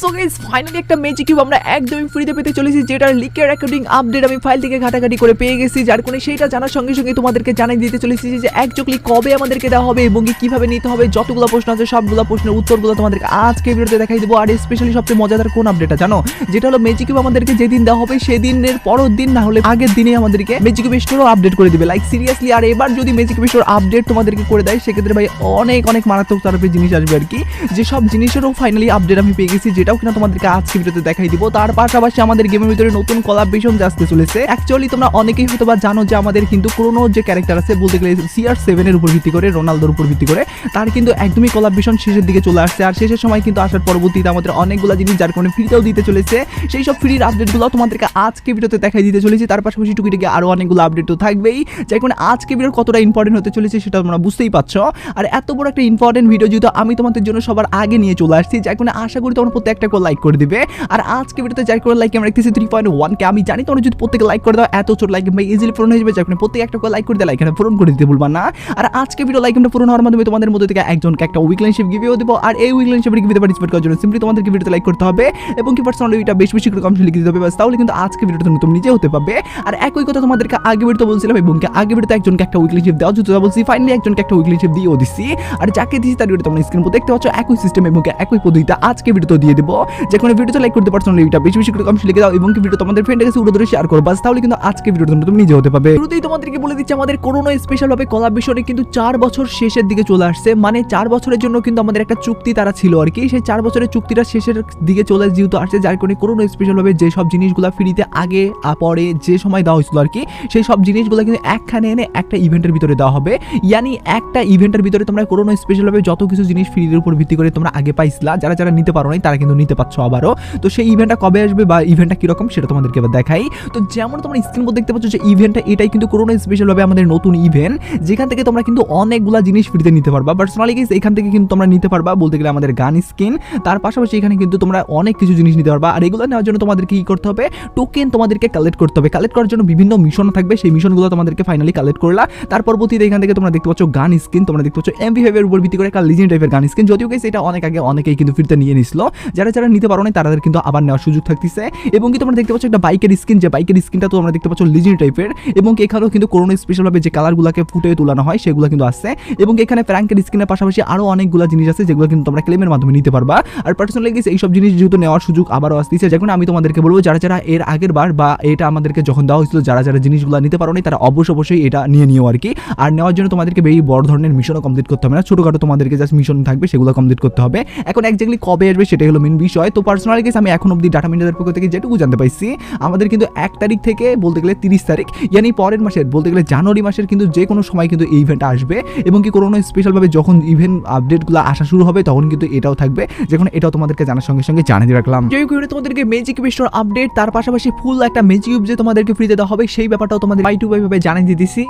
So guys finally একটা magic cube আমরা ফ্রিতে পেতে চলেছি, যেটার লিকের রেকর্ডিং আপডেট আমি ফাইল থেকে ঘাটাঘাটি করে পেয়ে গেছি। যার কোনো সেইটা জানার সঙ্গে সঙ্গে তোমাদেরকে জানিয়ে দিতে চলেছি যে একচুয়ালি কবে আমাদেরকে দেওয়া হবে এবং কীভাবে নিতে হবে, যতগুলো প্রশ্ন আছে, সবগুলো প্রশ্নের উত্তরগুলো তোমাদেরকে আজকে ভিডিওতে দেখাই দেবো। আর স্পেশালি সবচেয়ে মজাদার কোন আপডেটটা জানো? যেটা হলো ম্যাজিক কিউব আমাদেরকে যেদিন দেওয়া হবে, সেদিনের পরের দিন না হলে আগের দিনে আমাদেরকে ম্যাজিক কিউব স্টোরও আপডেট করে দিবে। লাইক সিরিয়াসলি আর এবার যদি ম্যাজিক কিউব স্টোর আপডেট তোমাদেরকে করে দেয়, সেক্ষেত্রে ভাই অনেক অনেক মারাত্মক তরফের জিনিস আসবে আর কি। যে সব জিনিসেরও ফাইনালি আপডেট আমি পেয়ে গেছি যেটাও কিনা তোমাদেরকে আজকে ভিডিওতে দেখাই দিব। তার পাশাপাশি আমাদের গেমের ভিতরে নতুন কলাবেশন আসতে চলেছে অ্যাকচুয়ালি তোমরা অনেকেই হয়তো বা জানো যে আমাদের কিন্তু পুরোনো যে ক্যারেক্টার আছে, বলতে গেলে সিআর সেভেনের উপর ভিত্তি করে, রোনালদোর উপর ভিত্তি করে, তার কিন্তু একদমই কলাবেশন শেষের দিকে চলে আসছে। আর শেষের সময় কিন্তু আসার পরবর্তীতে আমাদের অনেকগুলো জিনিস যার কারণে ফ্রিতেও দিতে চলেছে। সেই সব ফ্রির আপডেটগুলো তোমাদেরকে আজকে ভিডিওতে দেখাই দিতে চলেছি। তার পাশাপাশি টুকিটাকি আরও অনেকগুলো আপডেট তো থাকবেই। যার কারণে আজকে ভিডিও কতটা ইম্পর্টেন্ট হতে চলেছে সেটা তোমরা বুঝতেই পারছ। আর এত বড় একটা ইম্পর্টেন্ট ভিডিও যেহেতু আমি তোমাদের জন্য সবার আগে নিয়ে চলে আসছি যার কারণে আশা করি তোমার তোমরা প্রত্যেকটা করে লাইক করে দিবে। আর আজকে ভিডিওতে যাই করে লাইক আমরা দেখতেছি থ্রি পয়েন্ট ওয়ান কে। আমি জানি তোমরা যদি প্রত্যেকে লাইক করে দাও, এত ছোট লাইক ভাই ইজিলি পূরণ হয়ে যাবে। যার প্রত্যেক একটা করে লাইক করে দিয়ে লাইক পূরণ করে দিতে ভুলবা না। আর আজকে ভিডিও লাইক আমরা পূরণ হওয়ার মাধ্যমে তোমাদের মধ্যে থেকে একজনকে একটা উইকলাইনশিপ গিভেও দেবো। আর এই উইকলাইনশিপের গিভিতে পার্টিসিপেট করার জন্য সিম্পলি তোমাদেরকে ভিডিওতে লাইক করতে হবে। এবং কি পার্সোনালি এটা বেশ বেশি করে কমেন্ট লিখে দিতে হবে। তাহলে কিন্তু আজকে ভিডিওটা তুমি নিজে হতে পারবে। আর একই কথা তোমাদেরকে আগে ভিডিওতে বলছিলাম এবং আগে ভিডিওতে একজনকে একটা উইকলিনশিপ দেওয়া যেহেতু বলছি ফাইনালি একজনকে একটা উইকলিনশিপ দিয়েও দিচ্ছি আর যাকে দিচ্ছি তার ভিডিও তোমরা স্ক্রিন দেখতে পাচ্ছ, একই সিস্টেম এবং একই পদ্ধতিতে আজকে ভিডিওতে দিয়ে দেবো। যে কোনো ভিডিওতে লাইক করতে পার্সোনালি এটা বেশি বেশি করে কমেন্ট লিখে দাও এবং ভিডিও তোমাদের ফ্রেন্ডের কাছে উড়ে ধরে শেয়ার করো। বাস তাহলে কিন্তু আজকে ভিডিওটা তুমি নিজে হতে পারবে। শুরুতেই তোমাদেরকে বলে দিচ্ছি, আমাদের করোনা স্পেশাল ভাবে কলাবিশনে কিন্তু চার বছর শেষের দিকে চলে আসছে। মানে চার বছরের জন্য কিন্তু আমাদের একটা চুক্তি তারা ছিল আর কি। সেই চার বছরের চুক্তিটা শেষের দিকে চলে যেহেতু আসছে, যার কারণে করোনা স্পেশাল ভাবে যে সব জিনিসগুলো ফ্রিতে আগে পরে যে সময় দেওয়া হয়েছিল আর কি, সেই সব জিনিসগুলো কিন্তু একখানে এনে একটা ইভেন্টের ভিতরে দেওয়া হবে। ইয়ানি একটা ইভেন্টের ভিতরে তোমরা করোনা স্পেশাল ভাবে যত কিছু জিনিস ফ্রির উপর ভিত্তি করে তোমরা আগে পাইছিলা। যারা যারা নিতে পারো নাই, তারা কিন্তু নিতে পারছ আবারও। তো সেই ইভেন্টটা কবে আসবে বা ইভেন্টটা কীরকম সেটা তোমাদেরকে এবার দেখাই। তো যেমন তোমরা স্ক্রিন মধ্যে দেখতে পাচ্ছ যে ইভেন্টটা এটাই কিন্তু করোনা স্পেশাল ভাবে আমাদের নতুন ইভেন্ট যেখান থেকে তোমরা কিন্তু অনেকগুলা জিনিস ফ্রিতে নিতে পারবা। পার্সোনালি গেস এখান থেকে কিন্তু তোমরা নিতে পারবা বলতে গেলে আমাদের গান স্কিন তার পাশাপাশি এখানে কিন্তু তোমরা অনেক কিছু জিনিস নিতে পারবা। আর এগুলো নেওয়ার জন্য তোমাদেরকে কি করতে হবে? টোকেন তোমাদেরকে কালেক্ট করতে হবে। কালেক্ট করার জন্য বিভিন্ন মিশন থাকবে। সেই মিশনগুলো তোমাদেরকে ফাইনালি কালেক্ট করলা। তার পরবর্তীতে এখান থেকে তোমরা দেখতে পাচ্ছ গান স্কিন তোমরা দেখতে পাচ্ছ এমভি ফাইভের উপর ভিত্তি করে একটা লিজেন্ড টাইপের গান স্কিন যদিও গেছে এটা অনেক আগে অনেকেই কিন্তু ফ্রিতে নিয়ে নিছিল। যারা যারা যারা নিতে পারো না তাদের কিন্তু আবার নেওয়ার সুযোগ থাকতেছে। এবং কি তোমরা দেখতে পাচ্ছ, একটা বাইকের স্কিন যে বাইকের স্কিনটা তো আমরা দেখতে পাচ্ছ লিজেন্ড টাইপের এবং এখানেও কিন্তু করোনা স্পেশালভাবে যে কালারগুলোকে ফুটে তোলানো হয়, সেগুলো কিন্তু আসছে এবং এখানে ফ্র্যাঙ্কের স্কিনের পাশাপাশি আরও অনেকগুলো জিনিস আছে, যেগুলো কিন্তু তোমরা ক্লেমের মাধ্যমে নিতে পারবা। আর পার্সোনালি গেছে এইসব জিনিস যেহেতু নেওয়ার সুযোগ আবারও আসতেছে যখন আমি তোমাদেরকে বলব, যারা যারা এর আগের বার বা এটা আমাদেরকে যখন দেওয়া হয়েছিল, যারা যারা জিনিসগুলো নিতে পারো তারা অবশ্য অবশ্যই এটা নিয়ে নিও আর কি। আর নেওয়ার জন্য তোমাদেরকে বেশি বড় ধরনের মিশনও কমপ্লিট করতে হবে না। ছোটোখাটো তোমাদেরকে জাস্ট মিশন থাকবে, সেগুলো কমপ্লিট করতে হবে। এখন একজাক্টলি কবে আসবে, সেটাই হলো মেন বিষয়। তো পার্সোনালি গেছে আমি এখন অব্দি ডাটা মিন্ডাদের পক্ষ থেকে যেটুকু জানতে পাইছি, আমাদের কিন্তু এক তারিখ থেকে বলতে গেলে তিরিশ তারিখ, ইয়ানি পরের মাসের, বলতে গেলে জানুয়ারি মাসের কিন্তু যে কোনো সময় কিন্তু এই ইভেন্ট আসবে এবং কি কোনো স্পেশালভাবে যখন ইভেন্ট আপডেটগুলো আসা শুরু হবে, তখন কিন্তু এটাও থাকবে, যখন এটাও তোমাদেরকে জানার সঙ্গে সঙ্গে জানিয়ে রাখলাম। তোমাদেরকে ম্যাজিক বিস্টোর আপডেট তার পাশাপাশি ফুল একটা ম্যাজিক যে তোমাদেরকে ফ্রিতে দেওয়া হবে, সেই ব্যাপারটাও তোমাদের বাই টু বাই ভাবে জানিয়ে দিতেছি।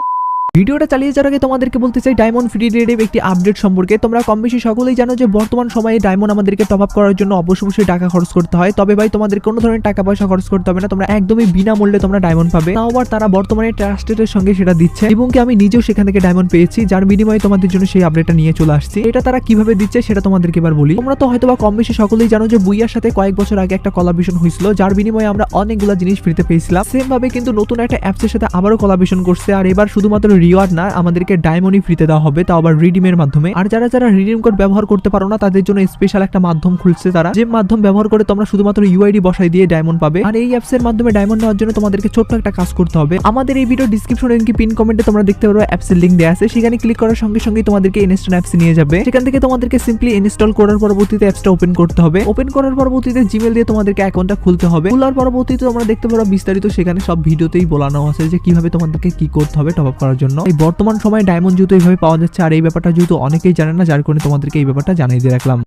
ভিডিওটা চালিয়ে যাওয়ার আগে তোমাদেরকে বলতে চাই ডায়মন্ড ফ্রি রেডের একটি আপডেট সম্পর্কে। তোমরা কম বেশি সকলেই জানো যে বর্তমান সময়ে ডায়মন্ড আমাদেরকে টপ আপ করার জন্য অবশ্যই অবশ্যই টাকা খরচ করতে হয়। তবে ভাই তোমাদের কোনো ধরনের টাকা পয়সা খরচ করতে হবে না। তোমরা একদমই বিনামূল্যে তোমরা ডায়মন্ড পাবে। তাও আবার তারা বর্তমানে ট্রাস্টেডের সঙ্গে সেটা দিচ্ছে। এবং কি আমি নিজেও সেখান থেকে ডায়মন্ড পেয়েছি, যার বিনিময়ে তোমাদের জন্য সেই আপডেটটা নিয়ে চলে আসছি। এটা তারা কীভাবে দিচ্ছে সেটা তোমাদেরকে এবার বলি। তোমরা তো হয়তো বা কম বেশি সকলেই জানো যে বুইয়ার সাথে কয়েক বছর আগে একটা কলাবিশন হয়েছিল, যার বিনিময়ে আমরা অনেকগুলো জিনিস ফ্রিতে পেয়েছিলাম। সেম ভাবে কিন্তু নতুন একটা অ্যাপসের সাথে আবারও কলাবিশন করছে। আর এবার শুধুমাত্র রিওয়ার্ড না, আমাদেরকে ডায়মন্ডই ফ্রিতে দেওয়া হবে, তাও আবার রিডিমের মাধ্যমে। আর যারা যারা রিডিম কোড ব্যবহার করতে পারো না, তাদের জন্য স্পেশাল একটা মাধ্যম খুলছে তারা। যে মাধ্যম ব্যবহার করে তোমরা শুধুমাত্র ইউআইডি বসাই দিয়ে ডায়মন্ড পাবে। আর এই অ্যাপসের মাধ্যমে ডায়মন্ড নেওয়ার জন্য তোমাদেরকে ছোট্ট একটা কাজ করতে হবে। আমাদের এই ভিডিও ডিসক্রিপশনে কি পিন কমেন্টে তোমরা দেখতে পারো অ্যাপসের লিঙ্ক দেওয়া আছে। সেখানে ক্লিক করার সঙ্গে সঙ্গে তোমাদেরকে ইনস্টল অ্যাপস নিয়ে যাবে। সেখান থেকে তোমাদেরকে সিম্পলি ইনস্টল করার পরবর্তীতে অ্যাপসটা ওপেন করতে হবে। ওপেন করার পরবর্তীতে জিমেল দিয়ে তোমাদেরকে অ্যাকাউন্টটা খুলতে হবে। খোলার পরবর্তীতে তোমরা দেখতে পারো বিস্তারিত সেখানে সব ভিডিওতেই বলানো আছে যে কীভাবে তোমাদেরকে কি করতে হবে টপ আপ করার জন্য। এই বর্তমান সময়ে ডায়মন্ড জুতো এইভাবে পাওয়া যাচ্ছে, আর এই ব্যাপারটা যেহেতু অনেকেই জানে না, যার কারণে তোমাদেরকে এই ব্যাপারটা জানিয়ে দিয়ে রাখলাম।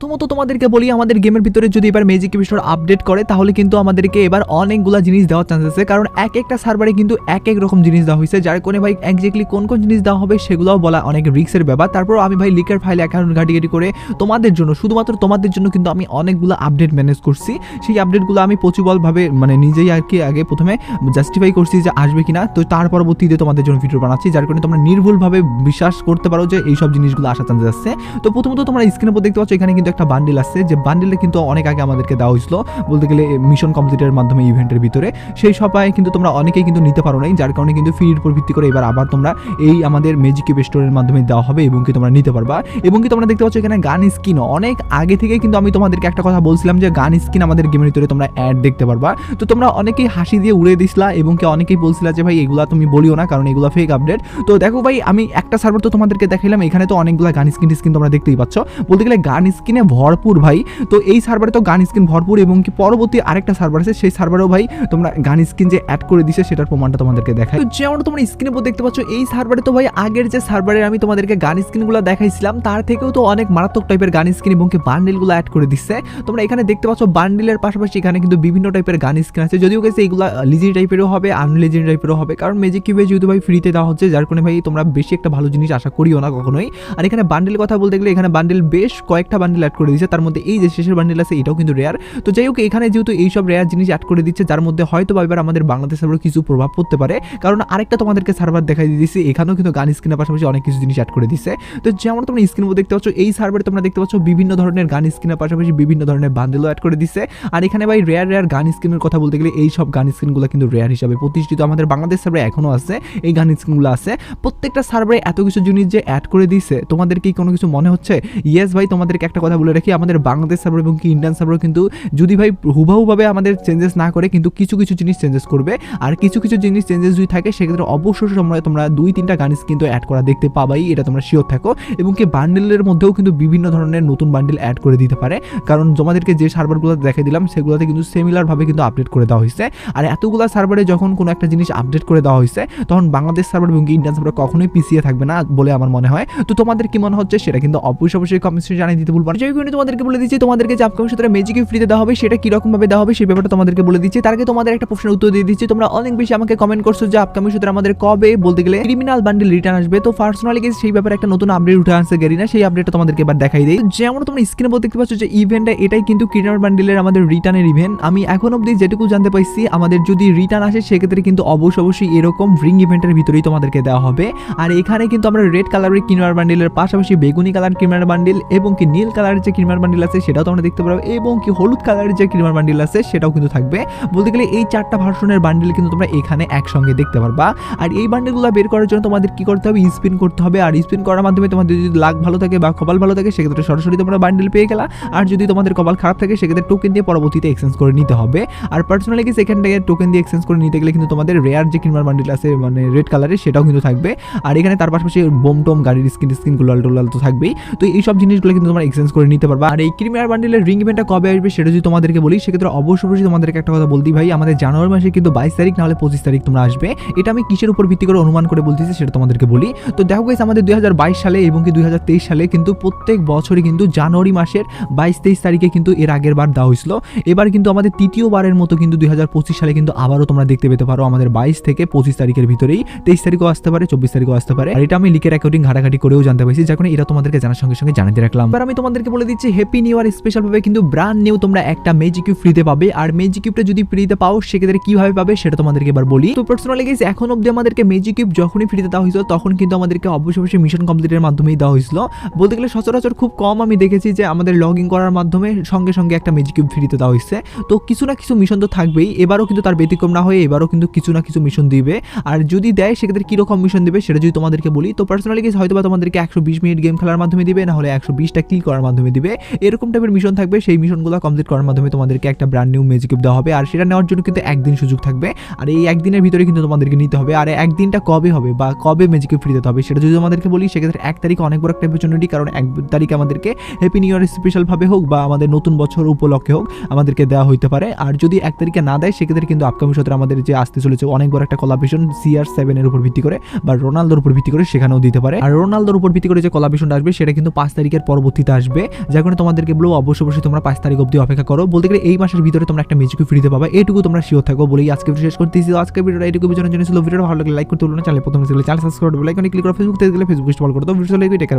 প্রথমত তোমাদেরকে বলি, আমাদের গেমের ভিতরে যদি এবার ম্যাজিক বিস্টোর আপডেট করে, তাহলে কিন্তু আমাদেরকে এবার অনেকগুলা জিনিস দেওয়ার চান্স আছে। কারণ এক একটা সার্ভারে কিন্তু এক এক রকম জিনিস দেওয়া হয়েছে। যার কোনে ভাই একজাক্টলি কোন কোন জিনিস দেওয়া হবে সেগুলোও বলা অনেক রিক্সের ব্যাপার। তারপর আমি ভাই লিকের ফাইল অ্যাকাউন্ট ঘাটিঘাটি করে তোমাদের জন্য, শুধুমাত্র তোমাদের জন্য কিন্তু আমি অনেকগুলো আপডেট ম্যানেজ করছি। সেই আপডেটগুলো আমি পচিবলভাবে মানে নিজেই আর কি আগে প্রথমে জাস্টিফাই করছি যে আসবে কিনা। তো তার পরবর্তীতে তোমাদের জন্য ভিডিও বানাচ্ছি, যার কারণে তোমরা নির্ভুলভাবে বিশ্বাস করতে পারো যে এইসব জিনিসগুলো আসার চান্স আছে। তো প্রথমত তোমরা স্ক্রিনের উপর দেখতে পাচ্ছ, এখানে কিন্তু কিন্তু একটা বান্ডিল আছে, যে বান্ডিলটা কিন্তু অনেক আগে আমাদেরকে দেওয়া হয়েছিল, বলতে গেলে মিশন কমপ্লিটের মাধ্যমে ইভেন্টের ভিতরে। সেই সবাই কিন্তু তোমরা অনেকেই কিন্তু নিতে পারো নাই, যার কারণে কিন্তু ফ্রির উপর ভিত্তি করে এবার আবার তোমরা এই আমাদের ম্যাজিক স্টোরের মাধ্যমে দেওয়া হবে এবং কি তোমরা নিতে পারবা। এবং কি তোমরা দেখতে পাচ্ছ এখানে গান স্কিন অনেক আগে থেকে কিন্তু আমি তোমাদেরকে একটা কথা বলছিলাম যে গান স্কিন আমাদের গেমের ভিতরে তোমরা অ্যাড দেখতে পারবা। তো তোমরা অনেকেই হাসি দিয়ে উড়ে দিছিলা এবং কি অনেকেই বলছিলা যে ভাই এগুলা তুমি বলিও না, কারণ এগুলা ফেক আপডেট তো দেখো ভাই, আমি একটা সার্ভার তো তোমাদেরকে দেখাইলাম, এখানে তো অনেকগুলো গান স্কিন স্কিন তোমরা দেখতেই পাচ্ছ। বলতে গেলে গান স্কিনে ভরপুর ভাই। তো এই সার্ভারে তো গান স্কিন ভরপুর এবং কি পরবর্তী আরেকটা সার্ভার আছে, সেই সার্ভারেও ভাই তোমরা গান স্কিন যে অ্যাড করে দিছে, সেটার প্রমাণটা তোমাদেরকে দেখায় তো যেমন তোমরা স্ক্রিনে দেখতে পাচ্ছ, এই সার্ভারে তো ভাই আগের যে সার্ভারে আমি তোমাদেরকে গান স্ক্রিনগুলো দেখাইছিলাম, তার থেকেও তো অনেক মারাত্মক টাইপের গান স্ক্রিন এবং কি বান্ডেলগুলো অ্যাড করে দিচ্ছে তোমরা এখানে দেখতে পাচ্ছ বান্ডেলের পাশাপাশি এখানে কিন্তু বিভিন্ন টাইপের গান স্ক্রিন আছে। যদিও গেছে এগুলো লিজেন্ড টাইপেরও হবে আনলিজেন্ড টাইপেরও হবে, কারণ ম্যাজিক কিউবে যেহেতু ভাই ফ্রিতে দেওয়া হচ্ছে, যার কারণে ভাই তোমরা বেশি একটা ভালো জিনিস আশা করিও না কখনোই। আর এখানে বান্ডেল কথা বলতে গেলে এখানে বান্ডেল বেশ কয়েকটা বান্ডেল অ্যাড করে দিচ্ছে তার মধ্যে এই যে শেষের বান্ডেল আছে, এটাও কিন্তু রেয়ার তো যাই হোক, এখানে যেহেতু এইসব রেয়ার জিনিস অ্যাড করে দিচ্ছে, যার মধ্যে হয়তো বা এবার আমাদের বাংলাদেশের উপর কিছু প্রভাব পড়তে পারে। কারণ আরেকটা তোমাদেরকে সার্ভার দেখাই দিয়েছি, এখানেও কিন্তু গান স্ক্রিনের পাশাপাশি অনেক কিছু জিনিস অ্যাড করে দিচ্ছে তো যেমন তোমরা স্ক্রিন দেখতে পাচ্ছ, এই সার্ভারে তোমরা দেখতে পাচ্ছ বিভিন্ন ধরনের গান স্ক্রিনের পাশাপাশি বিভিন্ন ধরনের বান্ডেলও অ্যাড করে দিচ্ছে আর এখানে ভাই রেয়ার রেয়ার গান স্ক্রিনের কথা বলতে গেলে এই সব গান স্ক্রিনগুলো কিন্তু রেয়ার হিসাবে প্রতিষ্ঠিত আমাদের বাংলাদেশ সার্ভারে এখনও আছে, এই গান স্ক্রিনগুলো আছে। প্রত্যেকটা সার্ভারে এত কিছু জিনিস যে অ্যাড করে দিচ্ছে তোমাদের কোনো কিছু মনে হচ্ছে? ইয়েস ভাই, তোমাদেরকে একটা কথা বলে রাখি, আমাদের বাংলাদেশ সার্ভার এবং কি ইন্ডিয়ান সার্ভার কিন্তু যদি ভাই হুবাহুভাবে আমাদের চেঞ্জেস না করে, কিন্তু কিছু কিছু জিনিস চেঞ্জেস করবে। আর কিছু কিছু জিনিস চেঞ্জেস যদি থাকে, সেক্ষেত্রে অবশ্যই সময় তোমরা দুই, তিনটা গান কিন্তু অ্যাড করা দেখতে পাবাই, এটা তোমরা শিওর থাকো। এবং কি বান্ডেলের মধ্যেও কিন্তু বিভিন্ন ধরনের নতুন বান্ডেল অ্যাড করে দিতে পারে। কারণ তোমাদেরকে যে সার্ভারগুলো দেখে দিলাম, সেগুলোতে কিন্তু সিমিলারভাবে কিন্তু আপডেট করে দেওয়া হয়েছে। আর এতগুলো সার্ভারে যখন কোনো একটা জিনিস আপডেট করে দেওয়া হয়েছে, তখন বাংলাদেশ সার্ভার এবং ইন্ডিয়ান সার্ভার কখনোই পিছিয়ে থাকবে না বলে আমার মনে হয়। তো তোমাদের কি মনে হচ্ছে, সেটা কিন্তু অবশ্যই অবশ্যই কমেন্টে জানিয়ে দিতে ভুলবো না যাই তোমাদেরকে বলে দিচ্ছি, তোমাদেরকে যে আপকামিং সূত্রে ম্যাজিক ফ্রিতে দেওয়া হবে, সেটা কীরকম ভাবে দেওয়া হবে সেই ব্যাপারটা তোমাদেরকে বলে দিচ্ছি। তার আগে তোমাদের একটা প্রশ্নের উত্তর দিয়ে দিচ্ছি। তোমরা অনেক বেশি আমাকে কমেন্ট করছ যে আপকামিং সূত্রে আমাদের কবে? বলতে গেলে ক্রিমিনাল বান্ডেল রিটার্ন আসবে। তো পার্সোনালি সেই ব্যাপারে একটা নতুন আপডেট উঠে আসছে গেরিনা সেই আপডেটটা তোমাদেরকে এবার দেখাই দেই। যেমন তোমরা স্ক্রিনে বলতে দেখতে পাচ্ছ যে ইভেন্টটা এটাই কিন্তু ক্রিমিনাল বান্ডেলের আমাদের রিটার্নের ইভেন্ট আমি এখন অবধি যেটুকু জানতে পাইছি, আমাদের যদি রিটার্ন আসে, সেক্ষেত্রে কিন্তু অবশ্যই অবশ্যই এরকম রিং ইভেন্টের ভিতরেই তোমাদেরকে দেওয়া হবে। আর এখানে কিন্তু আমরা রেড কালারের কিনার বান্ডেলের পাশাপাশি বেগুনি কালার কিনার বান্ডেল এবং কি নীল কালারের যে কিনার বান্ডেল আছে সেটাও তোমরা দেখতে পারো এবং কি হলুদ কালারের যে কিনার বান্ডিল আছে সেটাও কিন্তু থাকবে। বলতে গেলে এই চারটা ভার্সনের বান্ডিল কিন্তু তোমরা এখানে একসঙ্গে দেখতে পারবা। আর এই বান্ডেলগুলো বের করার জন্য তোমাদের কি করতে হবে? স্পিন করতে হবে। আর স্পিন করার মাধ্যমে তোমাদের যদি লাক ভালো থাকে বা কপাল ভালো থাকে, সেক্ষেত্রে সরাসরি তোমরা বান্ডিল পেয়ে গেলা। আর যদি তোমাদের কপাল খারাপ থাকে, সেক্ষেত্রে টোকেন দিয়ে পরবর্তীতে এক্সচেঞ্জ করে নিতে হবে। আর পার্সোনালি কি সেখান থেকে টোকেন দিয়ে এক্সচেঞ্জ করে নিতে গেলে কিন্তু তোমাদের রেয়ার যে কিনবার বান্ডিল আছে মানে রেড কালারের সেটাও কিন্তু থাকবে। আর এখানে তার পাশাপাশি বোম টোম, গাড়ির স্কিন স্কিন গুলাল টোলাল তো থাকবেই। তো এইসব জিনিসগুলো কিন্তু তোমরা এক্সচেঞ্জ করে নিতে পারবা। আর এই ক্রিমিয়ার বান্ডেলের রিং ইভেন্টটা কবে আসবে সেটা যদি তোমাদেরকে বলি, সেক্ষেত্রে অবশ্যই অবশ্যই তোমাদেরকে একটা কথা বলতে ভাই, আমাদের জানুয়ারি মাসে কিন্তু বাইশ তারিখ, নাহলে পঁচিশ তারিখ তোমরা আসবে। এটা আমি কিসের উপর ভিত্তি করে অনুমান করে বলতেছি সেটা তোমাদেরকে বলি। তো দেখো গাইস আমাদের দু হাজার বাইশ সালে এবং কি দুই হাজার তেইশ সালে কিন্তু প্রত্যেক বছরই কিন্তু জানুয়ারি মাসের বাইশ তেইশ তারিখে কিন্তু এর আগের বার দেওয়া হয়েছিল। এবার কিন্তু আমাদের তৃতীয়বারের মতো কিন্তু দুই হাজার পঁচিশ সালে কিন্তু আবারও তোমরা দেখতে পেতে পারো আমাদের বাইশ থেকে পঁচিশ তারিখের ভিতরেই। তেইশ তারিখও আসতে পারে, চব্বিশ তারিখও আসতে পারে। আর এটা আমি লিখে রেকর্ডিং ঘাটাঘাটি করেও জানতে পারছি কারণে এটা তোমাদেরকে জানার সঙ্গে সঙ্গে জানাতে রাখলাম। এবার আমি তোমাদেরকে বলে দিচ্ছি হ্যাপি নিউ ইয়ার স্পেশাল ভাবে কিন্তু ব্র্যান্ড নিউ তোমরা একটা ম্যাজিক কিউব ফ্রিতে পাবে। আর ম্যাজিক কিউবটা যদি ফ্রিতে পাও, সেক্ষেত্রে কীভাবে পাবে সেটা তোমাদেরকে এবার বলি। তো পার্সোনালি গেছে এখন অব্দি আমাদেরকে ম্যাজিক কিউব যখনই ফ্রিতে দেওয়া হয়েছিল, তখন কিন্তু আমাদেরকে অবশ্যই অবশ্যই মিশন কমপ্লিটের মাধ্যমেই দেওয়া হয়েছিল। বলতে গেলে সচরাচর খুব কম আমি দেখেছি যে আমাদের লগ ইন করার মাধ্যমে সঙ্গে সঙ্গে একটা ম্যাজিক কিউব ফ্রিতে দেওয়া হয়েছে। তো কিছু না কিছু মিশন তো থাকবেই, এবারও কিন্তু তার ব্যতিক্রম না হয়ে এবারও কিন্তু কিছু না কিছু মিশন দিবে। আর যদি দেয়, সেক্ষেত্রে কীরকম মিশন দিবে সেটা যদি তোমাদেরকে বলি, তো পার্সোনালি গেছে হয়তো তোমাদেরকে একশো বিশ মিনিট গেম খেলার মাধ্যমে দিবে না হলে একশো বিশটা ক্লিক করার মাধ্যমে দিবে। এরকম টাইপের মিশন থাকবে। সেই মিশনগুলো কমপ্লিট করার মাধ্যমে তোমাদেরকে একটা ব্র্যান্ড নিউ ম্যাজিক দেওয়া হবে। আর সেটা নেওয়ার জন্য কিন্তু একদিন সুযোগ থাকবে। আর এই একদিনের ভিতরে কিন্তু তোমাদেরকে নিতে হবে। আর একদিনটা কবে হবে বা কবে ম্যাজিক ফ্রি দিতে হবে সেটা যদি তোমাদেরকে বলি, সেক্ষেত্রে এক তারিখ অনেক বড় একটা অপরচুনিটি কারণ এক তারিখে আমাদেরকে হ্যাপি নিউ ইয়ার স্পেশালভাবে হোক বা আমাদের নতুন বছর উপলক্ষে হোক আমাদেরকে দেওয়া হইতে পারে। আর যদি এক তারিখে না দেয়, সেক্ষেত্রে কিন্তু আপকামিং সত্রে আমাদের যে আসতে চলেছে অনেক বড় একটা কলাবেশন সিআর সেভেনের উপর ভিত্তি করে বা রোনালদোর উপর ভিত্তি করে সেখানেও দিতে পারে। আর রোনালদোর উপর ভিত্তি করে যে কলাবেশনটা আসবে, সেটা কিন্তু পাঁচ তারিখের পরবর্তীতে আসবে। যার কারণে তোমাদেরকে বলব অবশ্যই অবশ্যই তোমরা পাঁচ তারিখ অবধি অপেক্ষা করো। বলতে গেলে এই মাসের ভিতরে তোমরা একটা মিউজিক ফ্রিতে পাবা। এইটুকু তোমরা শিওর থাকো বলেই আজকে ভিডিও শেষ করতেছি। আজকে ভিডিওটা এইটুকু বিজনের জন্য ছিল। ভালো লাগে লাইক করতে বলুন চ্যানেল প্রথমে চ্যানেল সাবস্ক্রাইব লাইক ক্লিক করে ফেসবুক থেকে গেলে ফেসবুক ফলো করো। তো ভিডিও লাইক টেকার